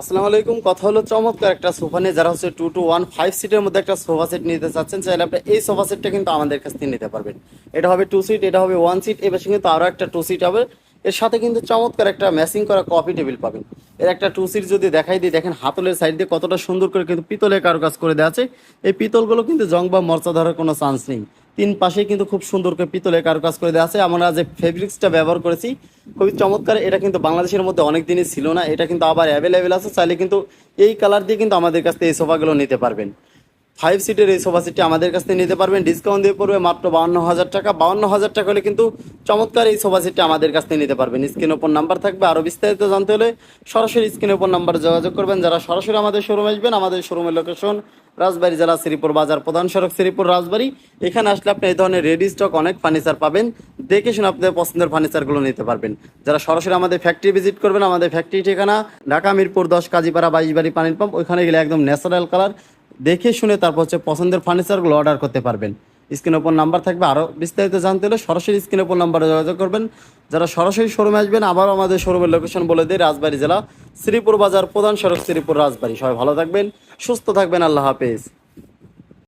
আসসালামু আলাইকুম। কথা হলো চমৎকার একটা সোফা নিয়ে, যারা হচ্ছে টু টু ওয়ান ফাইভ সিটের মধ্যে একটা সোফা সেট নিতে চাচ্ছেন, চাইলে আপনি এই সোফা সেটটা কিন্তু আমাদের কাছ থেকে নিতে পারবেন। এটা হবে টু সিট এটা হবে ওয়ান সিট পাশে কিন্তু আরও একটা টু সিট হবে। এর সাথে কিন্তু চমৎকার একটা ম্যাচিং করা কফি টেবিল পাবেন। এর একটা টু সিট যদি দেখাই দিই, দেখেন হাতলের সাইড দিয়ে কতটা সুন্দর করে কিন্তু পিতলের কারুকাজ করে দেওয়া আছে। এই পিতলগুলো কিন্তু জং বা মর্চা ধরার কোনো চান্স নেই। তিন পাশে কিন্তু খুব সুন্দর করে পিতলের কারুকাজ করে দেওয়া আছে। আমরা যে ফেব্রিক্সটা ব্যবহার করেছি, খুবই চমৎকার। এটা কিন্তু বাংলাদেশের মধ্যে অনেক দিনই ছিল না। এটা কিন্তু আবার অ্যাভেলেবেল আছে। চাইলে কিন্তু এই কালার দিয়ে কিন্তু আমাদের কাছ থেকে এই সোফাগুলো নিতে পারবেন। ফাইভ সিটের এই সোফা সেটটি আমাদের কাছ থেকে নিতে পারবেন। ডিসকাউন্ট দিয়ে পড়বে মাত্র বাউন্ন হাজার টাকা। বাউন্ন হাজার টাকা হলে কিন্তু চমৎকার এই সোফা সেটটি আমাদের কাছ থেকে নিতে পারবেন। স্ক্রিনের ওপর নাম্বার থাকবে। আরও বিস্তারিত জানতে হলে সরাসরি স্ক্রিনের ওপর নাম্বারে যোগাযোগ করবেন। যারা সরাসরি আমাদের শোরুমে আসবেন, আমাদের শোরুমের লোকেশন রাজবাড়ি জেলা শ্রীপুর বাজার, প্রধান সড়ক শ্রীপুর রাজবাড়ি। এখানে আসলে আপনি এই ধরনের রেডি স্টক অনেক ফার্নিচার পাবেন। দেখে শুনে আপনাদের পছন্দের ফার্নিচারগুলো নিতে পারবেন। যারা সরাসরি আমাদের ফ্যাক্টরি ভিজিট করবেন, আমাদের ফ্যাক্টরি ঠিকানা ঢাকা মিরপুর দশ, কাজীপাড়া বাইশ বাড়ি পানির পাম্প ওইখানে গেলে একদম ন্যাচারাল কালার দেখে শুনে তারপর হচ্ছে পছন্দের ফার্নিচারগুলো অর্ডার করতে পারবেন। স্ক্রিন ওপর নাম্বার থাকবে আরও বিস্তারিত জানতে হলে সরাসরি স্ক্রিন ওপর নাম্বারে যোগাযোগ করবেন। যারা সরাসরি শোরুমে আসবেন, আবারও আমাদের শোরুমের লোকেশন বলে দিই, রাজবাড়ী জেলা শ্রীপুর বাজার, প্রধান সড়ক শ্রীপুর, রাজবাড়ি। সবাই ভালো থাকবেন, সুস্থ থাকবেন, আল্লাহ হাফেজ।